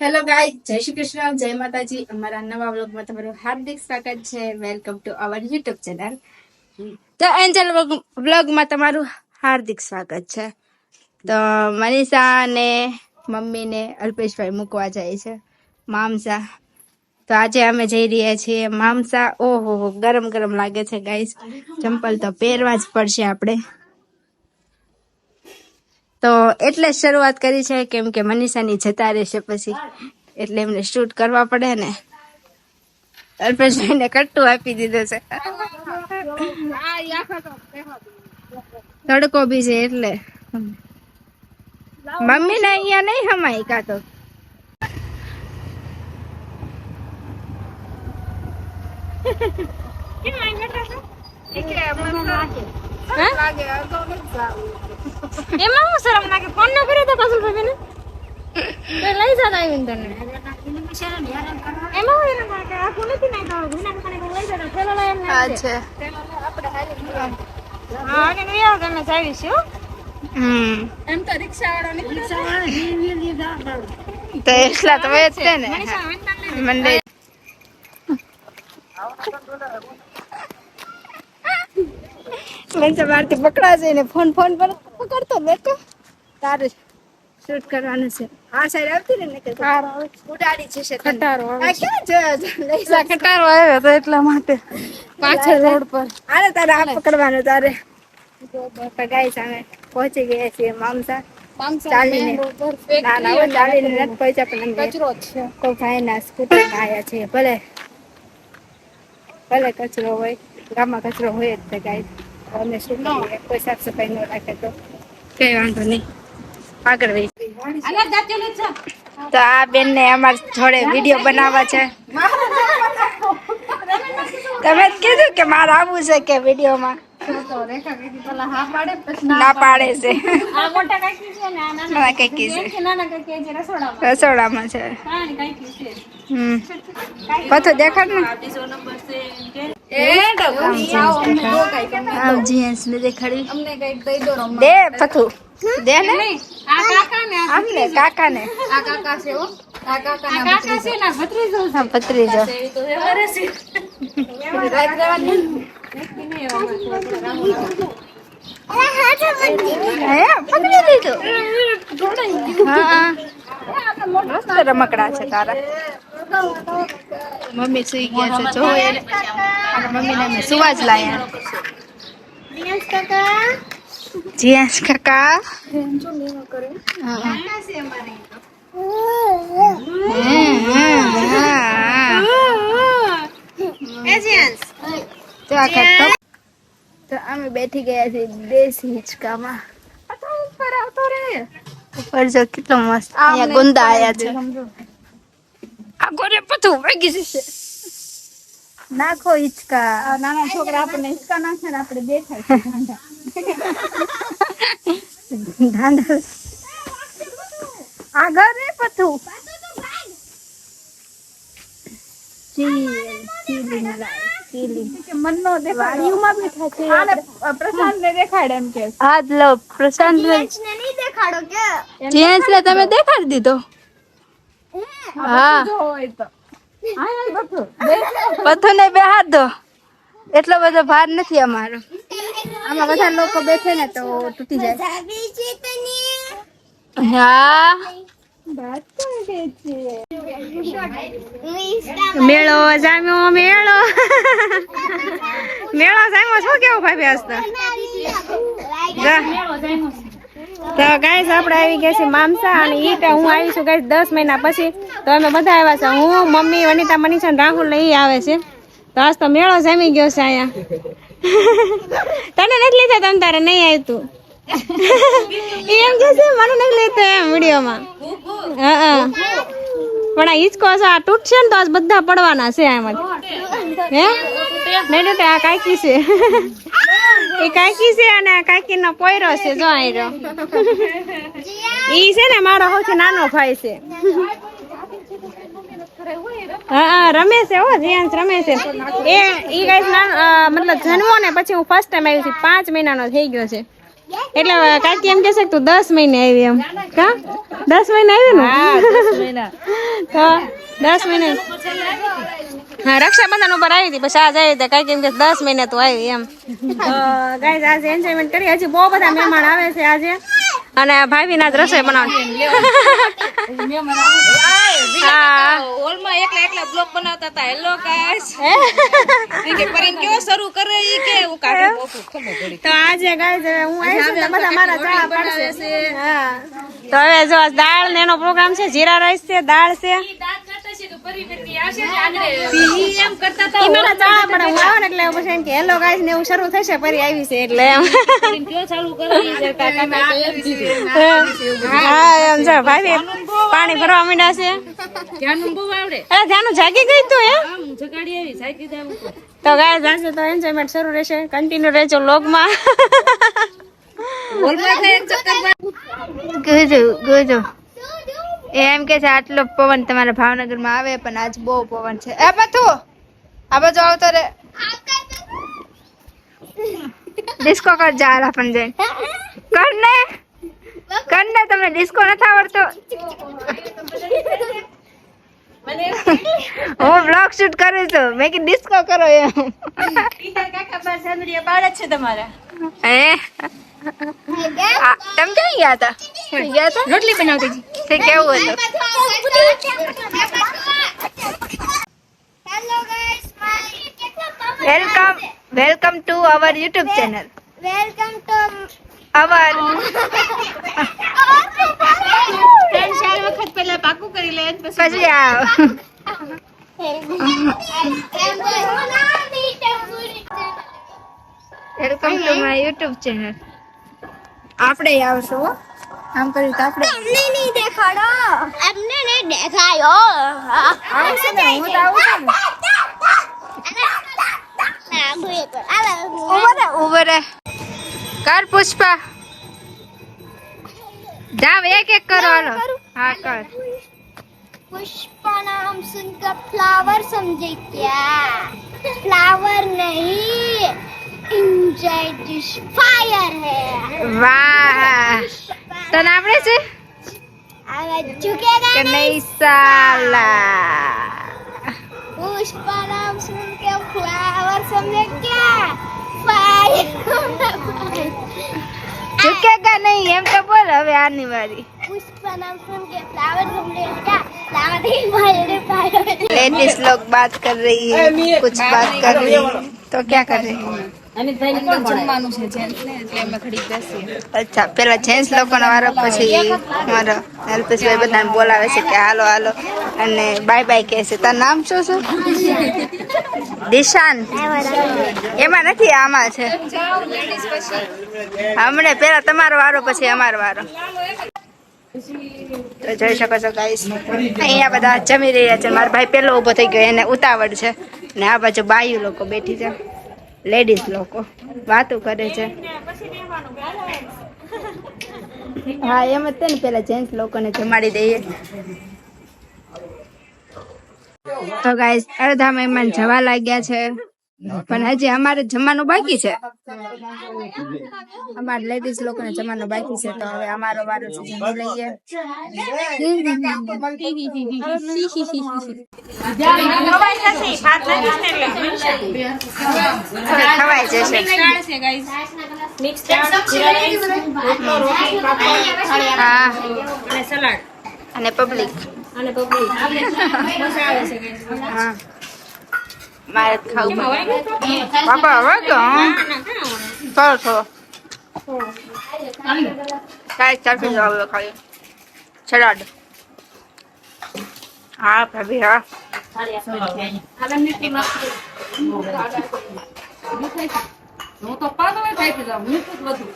Hello ગાય જય શ્રી કૃષ્ણ, જય માતાજી. અમારા નવા વ્લોગમાં તમારું હાર્દિક સ્વાગત છે. Welcome to our YouTube channel તો એન્જલ વ્લોગમાં તમારું હાર્દિક સ્વાગત છે. તો મનીષા ને મમ્મી ને અલ્પેશભાઈ મૂકવા જાય છે. મામસા. તો આજે અમે જઈ રહ્યા છીએ. મામસા, ઓહો, ગરમ ગરમ લાગે છે ગાઈસ ચંપલ તો પહેરવા જ પડશે આપણે. તો એટલે શરૂઆત કરી છે, કેમ કે મનીષાની જતા રહેશે પછી. એટલે એમને શૂટ કરવા પડે ને. અલ્પેશભાઈને કટ્ટું આપી દીધો છે. તડકો બી છે એટલે. મમ્મી ને અહીંયા નહીં હમાય કા તો એમાં હું? શરમ લાગે ફોન ન કર્યો તો કસલ ભાભી ને તો લઈ જતા આવીને તને. એમાં હું એને લાગે આ ફોન નથી નાખ્યો ગુના દુકાને લઈ જાત પેલો લઈ એમને આ છે. હા અને નહીં આવે તમે જાવીશું હમ. એમ તો રિક્ષા વાળો તો. એટલા તો ને. મંડે મનસા મારથી પકડાશે ને ફોન ફોન પર. પકડતો બેઠો. તારે શૂટ કરવાનું છે. આ સાઈડ આવતી ને કે ઉડાડી જશે કટારો આવે છે. કટારો આવ્યો તો એટલા માટે. પાછળ રોડ પર. આને તારે આ પકડવાનું તારે. તો ગાઈસ અમે પહોંચી ગયા છીએ મામસા. ભલે. ભલે કચરો હોય ગામમાં કચરો હોય જ ગાય અમે શું કરીએ કોઈ સાફ સફાઈ ન રાખે તો કઈ વાંધો નહીં. આગળ વહી તો આ બેન ને અમારી જોડે વીડિયો બનાવવા છે. તમે જ કીધું કે મારે આવવું છે કે વિડીયોમાં. ના પાડે છે. આ મોટા કાકી છે ને આ નાના ના કઈ કીધું કે નાના કાકી છે રસોડામાં. રસોડામાં છે. હમ. પછી દેખાડ ને. આમ જીન્સ ને દેખાડી અમને કંઈક દઈ દો રમવા. દે પથું દે ને આ કાકા ને આમ ને કાકા ને આ કાકા છે હો આ કાકા ના કાકા છે ના ભત્રીજો હા પત્રીજો છે તો વ્યવહારે છે હે પકડી લીધું હા મસ્ત રમકડા છે તારા મમ્મી સુઈ ગયા છે જો એને મમ્મીને અમે સુવા જ લાયા. જીયાસ કાકા. તો અમે બેઠી ગયા છીએ દેશી હિંચકામાં. ઉપર આવતો રે ઉપર જો કેટલો મસ્ત અહીંયા ગુંદા આયા છે. આ ગોરે પથું વાગી જશે નાખો હિંચકા નાના છોકરા આપણને હિંચકા નાખે ને આપણે દેખાય ધાંધલ આ ઘરે પથું ચીલ ચીલિંગ લાઈફ ચીલિંગ કે મનનો વાડીઓમાં બેઠા છે આને પ્રશાંત ને દેખાડે એમ કે હા જ લો પ્રશાંત ને નહીં દેખાડો કે જેન્ટ્સ ને તમે દેખાડી દીધો હા. જો હોય તો હા હા બફો પથ્થુ ને બેહાર દો. એટલો બધો ભાર નથી અમારો. આમાં બધા લોકો બેઠે ને તો તૂટી જાય. હા. મેળો જામ્યો, મેળો. મેળો જામ્યો. શું કેવું ભાઈ હસતા તો ગાઈસ આપણે આવી ગયા છે મામસા અને ઈ તો હું આવી છું ગાઈસ દસ મહિના પછી. તો અમે બધા આવ્યા છે. હું, મમ્મી, વનિતા, મનીષા રાહુલ ને આવે છે. તો આજ તો મેળો જામી ગયો છે અહીંયા. તને નથી લીધા તમ તારે નહીં આવ્યું તું. એમ કે છે, મને નથી લેતો એમ વિડીયોમાં. હા પણ આ હિચકો છે આ તૂટશે ને તો આજ બધા પડવાના છે એમ જ. હે? નહીં, આ કાંઈકી છે. એ કાકી છે અને આ કાકી નો પોયરો છે જો આયરો. ઈ છે ને મારો સૌથી નાનો ભાઈ છે. હા રમે છે હો જીયાંશ રમે છે. એ ઈ ગાઈસ ના મતલબ જન્મો ને પછી હું ફર્સ્ટ ટાઈમ આવી છું. પાંચ મહિનાનો થઈ ગયો છે. એટલે કાકી એમ કહેશે કે તું દસ મહિને આવી એમ. કા? દસ મહિને આવી ને? તો દસ મિનિટ હા રક્ષાબંધન ઉપર આવી હતી પછી આ આવી કઈ કેમ કે દસ મહિને તો આવી એમ. ગાઈઝ આજે એન્જોયમેન્ટ કરી. હજી બહુ બધા મહેમાન આવે છે આજે. અને ભાભી ના જ રસોઈ બનાવવાની હોલમાં એકલા એકલા બ્લોગ બનાવતા હતા. હેલો ગાઈસ કે પરીન કેવો શરૂ કરે ઈ કે હું? કાઢી મોકું ખમો તો આજે ગાઈઝ હવે હું આવીશ ને તો બધા મારા ચા પડશે. હા. તો હવે જો દાળ ને એનો પ્રોગ્રામ છે જીરા રાઈસ છે દાળ છે. પાણી ભરવા માંડ્યા છે. ધ્યાન જાગી ગઈ તું એમ તો ગાય જાશે તો એન્જોયમેન્ટ શરૂ રહેશે. કન્ટિન્યુ રહેજો લોગમાં ગુજુ ગુજુ. એમ કે છે આટલો પવન તમારા ભાવનગરમાં આવે પણ આજ બહુ પવન છે. એ પથુ આ બાજુ આવતો રે. ડિસ્કો કર જા પણ જઈને. કર ને. કર ને તમને ડિસ્કો નથી આવડતો. હું બ્લોગ શૂટ કરું છું. મેં કીધું ડિસ્કો કરો એમ. હે? આ, તમે ક્યાં ગયા હતા ગયા હતા રોટલી બનાવતી હતી તે કેવું હતું welcome welcome to our YouTube channel welcome to our વખત પહેલા પાકું કરી લે પછી આવ welcome to my YouTube channel આપણે આવશું. આમ કર્યું તો આપણે અમને નહીં દેખાડો. અમને નહીં દેખાયો. આવશે ને હું તો આવું છું કર પુષ્પા. જાવ એક એક કરો હાલો. હા કર. પુષ્પા નામ સુનકર ફ્લાવર સમજી ગયા. ફ્લાવર નહીં. इंजॉय दिस फायर है વાહ તને આવડે છે आवाज झुकेगा કે नहीं નહીં સાલા पुष्पा नाम सुन के फ्लावर समझे क्या फायर ઝુકેગા નહીં એમ તો બોલ હવે આની વારી पुष्पा नाम सुन के फ्लावर समझे क्या फ्लावर नहीं फायर फायर लेडीज लोग बात कर रही है कुछ बात कर रही है तो क्या कर रही है અચ્છા પેલા જેન્ટ્સ લોકોનો વારો પછી મારો અલ્પેશભાઈ બધાને બોલાવે છે કે હાલો હાલો અને બાય બાય કહે છે. તારું નામ શું શું દિશાન. એમાં નથી આમાં છે. હમણે પેલા તમારો વારો પછી અમારો વારો. તો જોઈ શકો છો ગાઈસ અહીંયા બધા જમી રહ્યા છે. મારો ભાઈ પેલો ઊભો થઈ ગયો એને ઉતાવળ છે. ને આ બાજુ બાયુ લોકો બેઠી છે. લેડીઝ લોકો વાતો કરે છે. હા, એમ જ ને પેલા જેન્ટ્સ લોકોને જમાડી દઈએ. તો ગાઈસ અડધા મહેમાન જવા લાગ્યા છે. પણ હજી અમારે જમવાનું બાકી છે? અમારે લેડીઝ લોકોને જમવાનું બાકી છે તો હવે અમારો વારો છે લઈએ. ખવાય જશે. હા. અને પબ્લિક અને પબ્લિક. મજા આવે છે હા. મારે ખાવું બાપા હવે તો. થોડો થોડો કાંઈ ચાખી જાવ ખાલી. સલાડ હા ભાભી હા. હું તો પાનો થાકી જાઉં મીઠું જ વધુ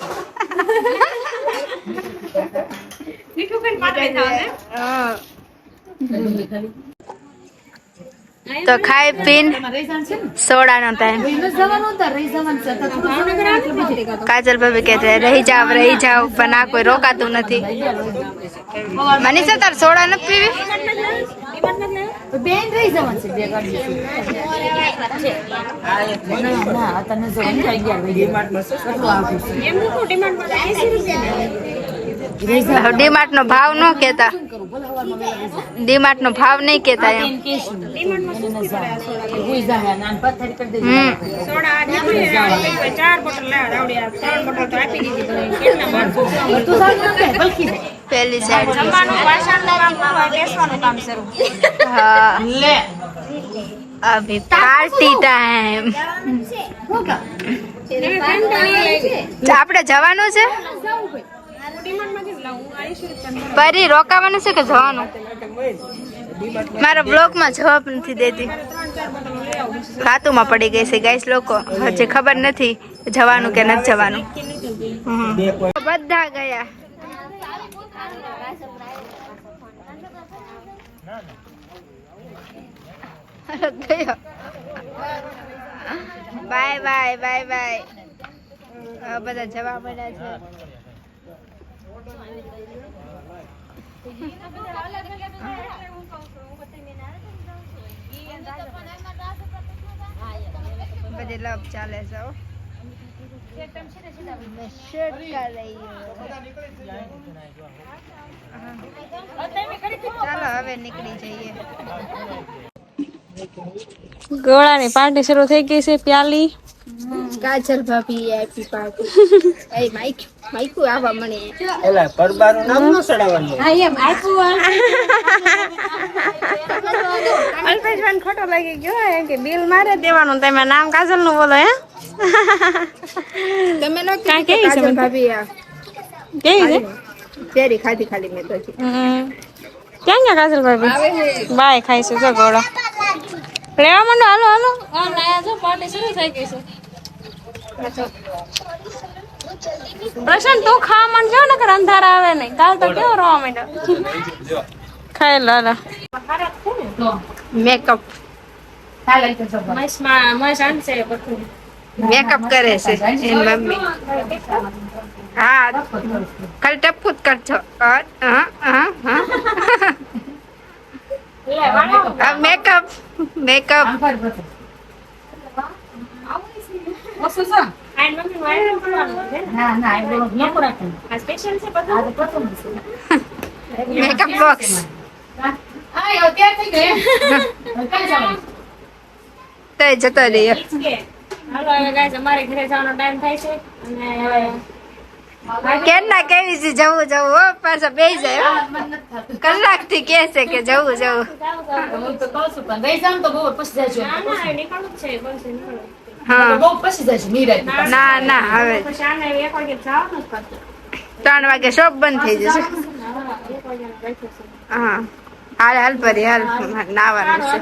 હા. તો ખાઈ પીન સોડાનો ટાઈમ કાજલ ભાભી કે છે રહી જાવ રહી જાવ પણ આ કોઈ રોકાતું નથી. મનીષા તાર સોડા નથી પીવી? બેન રહી જવાનું છે. બે ગાડી ના ના તને જો એમ થઈ ગયા કેટલું આવું છે. એમ નું ડિમાન્ડમાં 80 રૂપિયા. ડીમાર્ટ નો ભાવ ન કેતા. ડીમાર્ટ નો ભાવ નહીં કેતા એમ? પેલી સાઈડ. હા. અભી પાર્ટી ટાઈમ. આપણે જવાનું છે? પરી રોકાવાનું છે કે જવાનું? મારા બ્લોગમાં જવાબ નથી દેતી. ખાતુમાં પડી ગઈ છે ગાઈસ લોકો. હજી ખબર નથી જવાનું કે નથી જવાનું. બધા ગયા. Bye bye bye bye. બધા જવા મળ્યા છે. બધી લપ ચાલે છે હો. મેં શર્ટ કરાયું. ચાલો હવે નીકળી જઈએ ગોળાની પાર્ટી શરૂ થઈ ગઈ છે પ્યાલી કાજલ ભાભી આપી પાર્ટી એ માઈક માઈકુ આવા મને. એલા પરબારું નામ ન સડાવવાનું અલ્પેશભાઈ ખોટો લાગી ગયો એમ કે બિલ મારે દેવાનું તમે નામ કાજલનું બોલો હે. તમે નો કેવી છે કાજલ ભાભી આ છે? ખાધી ખાલી મેં તો હમ. ક્યાં ગયા કાજલ ભાભી? બાય ખાઈશું જો ગોળો. લેવા માંડો હાલો હાલો. હા લાયા છો પાર્ટી શરૂ થઈ ગઈ છે. પ્રશાંત તું ખાવા માંડ જો ને કે અંધારા આવે નહીં. કાલ તો કેવો રોવા માંડ્યો? ખાઈ લો હાલો મેકઅપ મસ્તમાં મસ્ત આનશે બધું મેકઅપ કરે છે એની મમ્મી. હા ખાલી ટપકુ જ કરજો. હા હા હા લે વાળો. હા મેકઅપ મેકઅપ કરવાનું છે. ને? ના ના આ સ્પેશિયલ છે બધું? મેકઅપ બોક્સ તો જતો રહ્યો કે. હાલો હવે ગાઈસ અમારે ઘરે જવાનો ટાઈમ થાય છે. અને કેરના કેવી છે? જવું જવું હો પાછા બે જાય હો. કલાકથી કે છે કે જવું જવું. નીકળવું ના હવે પછી એક વાગે જવાનું જ ત્રણ વાગે શોપ બંધ થઈ જશે. હા હાલ હાલ પરી હાલ નાવાનું છે.